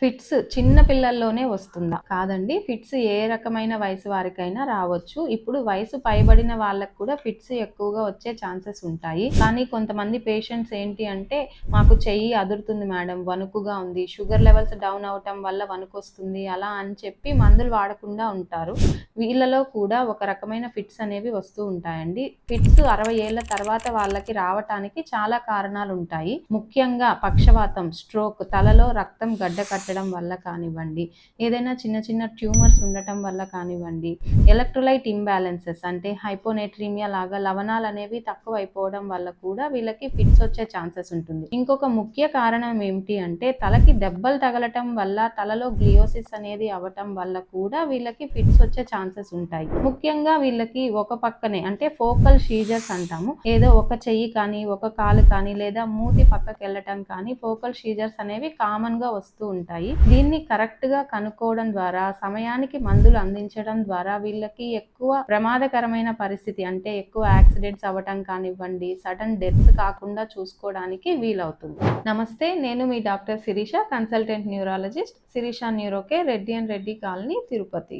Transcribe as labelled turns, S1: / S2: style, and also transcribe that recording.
S1: Fits చిన్న పిల్లల్లోనే వస్తుందా? కాదండి ఫిట్స్ ఏ రకమైన వయసు వారికైనా రావచ్చు. ఇప్పుడు వయసు పైబడిన వాళ్ళకు కూడా ఫిట్స్ ఎక్కువగా వచ్చే ఛాన్సెస్ ఉంటాయి. కానీ కొంతమంది పేషెంట్స్ ఏంటి అంటే మాకు చెయ్యి అదురుతుంది మేడం వణుకుగా ఉంది షుగర్ లెవెల్స్ డౌన్ అవటం వల్ల వణుకు వస్తుంది అలా అని చెప్పి మందులు వాడకుండా ఉంటారు. వీళ్ళలో కూడా ఒక రకమైన ఫిట్స్ అనేవి వస్తూ ఉంటాయండి. ఫిట్స్ అరవై ఏళ్ళ తర్వాత వాళ్ళకి రావటానికి చాలా కారణాలు ఉంటాయి. ముఖ్యంగా పక్షవాతం స్ట్రోక్ తలలో రక్తం గడ్డ కట్టడం వల్ల కానివ్వండి ఏదైనా చిన్న చిన్న ట్యూమర్స్ ఉండటం వల్ల కానివ్వండి ఎలక్ట్రోలైట్ ఇంబ్యాలెన్సెస్ అంటే హైపోనేట్రీమియా లాగా లవణాలు అనేవి తక్కువ అయిపోవడం వల్ల కూడా వీళ్ళకి ఫిట్స్ వచ్చే ఛాన్సెస్ ఉంటుంది. ఇంకొక ముఖ్య కారణం ఏమిటి అంటే తలకి దెబ్బలు తగలటం వల్ల తలలో గ్లియోసిస్ అనేది అవ్వటం వల్ల కూడా వీళ్ళకి ఫిట్స్ వచ్చే ఛాన్సెస్ ఉంటాయి. ముఖ్యంగా వీళ్ళకి ఒక పక్కనే అంటే ఫోకల్ షీజర్స్ అంటాము. ఏదో ఒక చెయ్యి కానీ ఒక కాలు కానీ లేదా మూతి పక్కకి వెళ్ళటం కానీ ఫోకల్ షీజర్స్ అనేవి కామన్గా వస్తూ ఉంటాయి. దీన్ని కరెక్ట్గా కనుక్కోవడం ద్వారా సమయానికి మందులు అందించడం ద్వారా వీళ్ళకి ఎక్కువ ప్రమాదకరమైన పరిస్థితి అంటే ఎక్కువ యాక్సిడెంట్స్ అవ్వటం కానివ్వండి సడన్ డెత్స్ కాకుండా చూసుకోవడానికి వీలవుతుంది. నమస్తే నేను మీ doctor Shirisha consultant neurologist Shirisha న్యూరోకే Reddy and Reddy colony Tirupati.